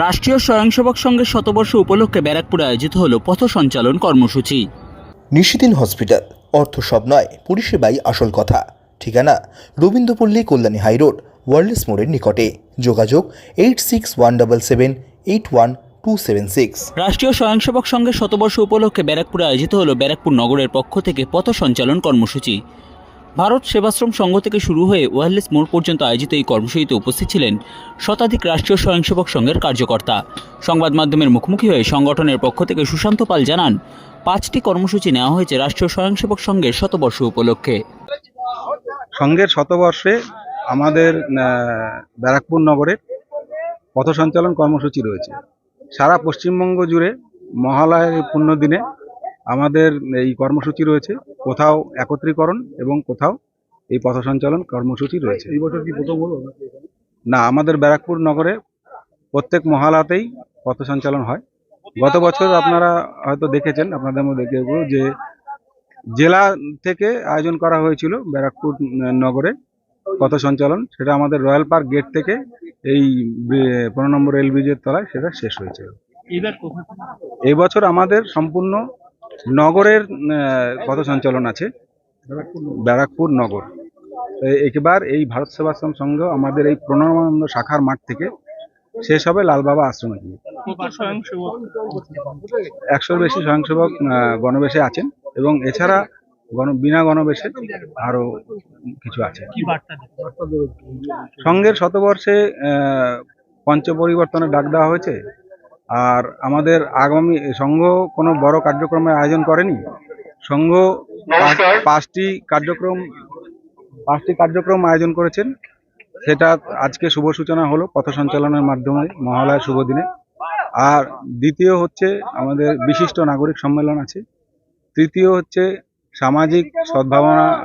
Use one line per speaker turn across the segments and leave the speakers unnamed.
রাষ্ট্রীয় স্বয়ংসেবক সংঘের শতবর্ষ উপলক্ষে ব্যারাকপুরে আয়োজিত হল পথ সঞ্চালন কর্মসূচি।
নিশিদিন হসপিটাল অর্থ সব নয় পরিষেবাই আসল কথা। ঠিকানা রবীন্দ্রপল্লী কল্যাণী হাইরোড ওয়ার্ল্ডস মোড়ের নিকটে। যোগাযোগ eight six one double seven eight one two seven six.
রাষ্ট্রীয় স্বয়ংসেবক সংঘের শতবর্ষ উপলক্ষে ব্যারাকপুরে আয়োজিত হল ব্যারাকপুর নগরের পক্ষ থেকে পথ সঞ্চালন কর্মসূচি। ভারত সেবাশ্রম সংঘ থেকে শুরু হয়ে ওয়ারলেস মোড় পর্যন্ত আয়োজিত এই কর্মসূচিতে উপস্থিত ছিলেন শতাধিক রাষ্ট্রীয় স্বয়ংসেবক সংঘের কার্যকর্তা। সংবাদ মাধ্যমের মুখোমুখি হয়ে সংগঠনের পক্ষ থেকে সুশান্ত পাল জানান, পাঁচটি কর্মসূচি নেওয়া হয়েছে রাষ্ট্রীয় স্বয়ংসেবক সংঘের শতবর্ষ উপলক্ষে।
সংঘের শতবর্ষে আমাদের ব্যারাকপুর নগরে পথ সঞ্চালন কর্মসূচি রয়েছে। সারা পশ্চিমবঙ্গ জুড়ে মহালয়ের এই পুণ্য দিনে আমাদের এই কর্মসূচি রয়েছে কোথাও একত্রীকরণ এবং কোথাও এই পথ সঞ্চালন কর্মসূচি রয়েছে। এই বছর কি প্রথম হলো না আমাদের ব্যারাকপুর নগরে প্রত্যেক মহালয়াতেই পথ সঞ্চালন হয়। গত বছর আপনারা হয়তো দেখেছেন আপনাদের মধ্যে কেউ যে জেলা থেকে আয়োজন করা হয়েছিল ব্যারাকপুর নগরে পথ সঞ্চালন সেটা আমাদের রয়্যাল পার্ক গেট থেকে এই পনেরো নম্বর রেল ব্রিজের তলায় সেটা শেষ হয়েছিল। এই বছর আমাদের সম্পূর্ণ নগরের পথ সঞ্চালন আছে। ব্যারাকপুর নগর। তো এবার এই ভারত সেবাশ্রম সংঘ আমাদের এই প্রণবানন্দ শাখার মাঠ থেকে শেষ হবে লালবাবা আশ্রমে। গিয়ে একশোর বেশি স্বয়ংসেবক গণবেশে আছেন এবং এছাড়া গণ, বিনা গণবেশে আরও কিছু আছে। সংঘের শতবর্ষে পঞ্চ পরিবর্তনের ডাক দেওয়া হয়েছে। আর আমাদের আগামী সংঘ কোনো বড় কার্যক্রমের আয়োজন করেনি? সংঘ পাঁচ- পাঁচটি কার্যক্রম পাঁচটি কার্যক্রম আয়োজন করেছেন। সেটা আজকে শুভ সূচনা হলো পথ সঞ্চালনের মাধ্যমে মহালয়ার শুভ দিনে। আর দ্বিতীয় হচ্ছে আমাদের বিশিষ্ট নাগরিক সম্মেলন আছে। তৃতীয় হচ্ছে সামাজিক সদ্ভাবনা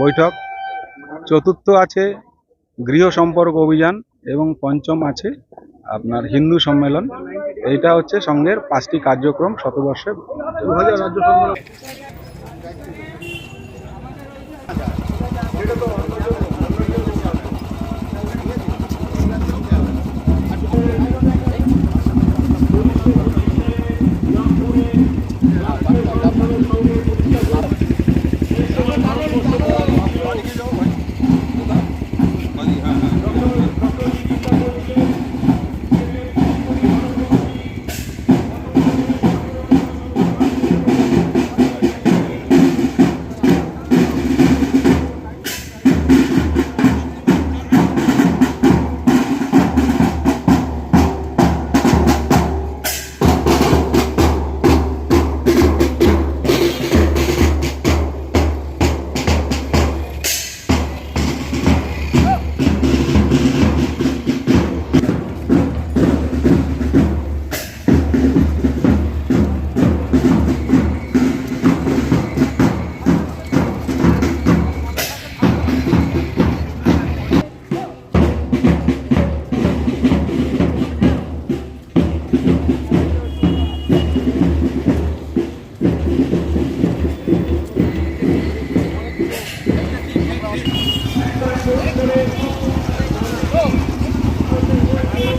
বৈঠক। চতুর্থ আছে গৃহ সম্পর্ক অভিযান এবং পঞ্চম আছে আপনার হিন্দু সম্মেলন। এইটা হচ্ছে সঙ্গের পাঁচটি কার্যক্রম শতবর্ষে।